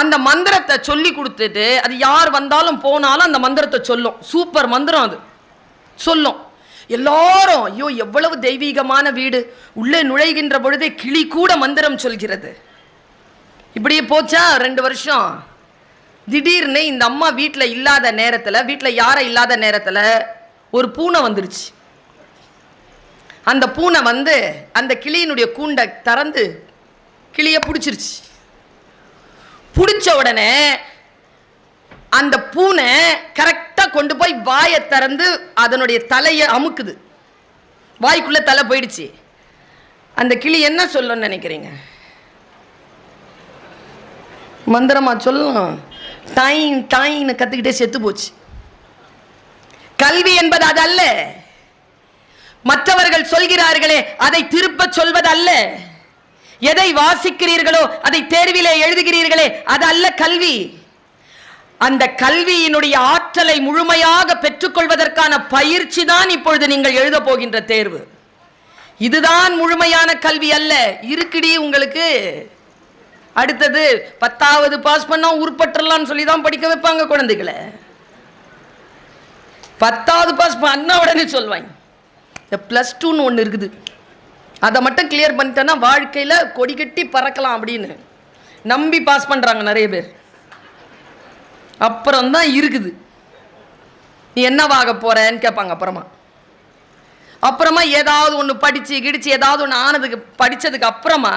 அந்த மந்திரத்தை சொல்லி கொடுத்துட்டு அது யார் வந்தாலும் போனாலும் அந்த மந்திரத்தை சொல்லும். சூப்பர் மந்திரம் அது. சொல்லும். எல்லாரும் ஐயோ எவ்வளவு தெய்வீகமான வீடு. உள்ளே நுழைகின்ற பொழுதே கிளி கூட மந்திரம் சொல்கிறது. இப்படியே போச்சா? ரெண்டு வருஷம். திடீர்னு இந்த அம்மா வீட்டில் இல்லாத நேரத்தில் வீட்டில் யாரை இல்லாத நேரத்தில்? ஒரு பூனை வந்துருச்சு. அந்த பூனை வந்து அந்த கிளியினுடைய கூண்டை திறந்து கிளியை பிடிச்சிருச்சு. பிடிச்ச உடனே அந்த பூனை கரெக்டாக கொண்டு போய் வாயை திறந்து அதனுடைய தலையை அமுக்குது. வாய்க்குள்ள தலை போயிடுச்சு. அந்த கிளி என்ன சொல்லணும்னு நினைக்கிறீங்க? மந்திரமா சொல்லலாம் டைன் டைன்னு கத்துக்கிட்டே செத்து போச்சு. கல்வி என்பது அல்ல மற்றவர்கள் சொல்கிறார்களே அதை திருப்ப சொல்வதல்ல. எதை வாசிக்கிறீர்களோ அதை தேர்விலே எழுதுகிறீர்களே அது அல்ல கல்வி. அந்த கல்வியினுடைய ஆற்றலை முழுமையாக பெற்றுக்கொள்வதற்கான பயிற்சி தான் இப்பொழுது நீங்கள் எழுத போகின்ற தேர்வு. இதுதான் முழுமையான கல்வி அல்ல. இருக்குடி உங்களுக்கு. அடுத்தது பத்தாவது பாஸ் பண்ணா உருப்பற்றலான்னு சொல்லி தான் படிக்க வைப்பாங்க குழந்தைகளை. பத்தாவது பாஸ் பண்ண உடனே சொல்வாங்க. இந்த ப்ளஸ் டூன்னு ஒன்று இருக்குது. அதை மட்டும் கிளியர் பண்ணிட்டேன்னா வாழ்க்கையில் கொடி கட்டி பறக்கலாம் அப்படின்னு. நம்பி பாஸ் பண்ணுறாங்க நிறைய பேர். அப்புறம் தான் இருக்குது. நீ என்னவாக போகிறேன்னு கேட்பாங்க அப்புறமா. அப்புறமா ஏதாவது ஒன்று படித்து கிடிச்சு ஏதாவது ஒன்று ஆனதுக்கு படித்ததுக்கு அப்புறமா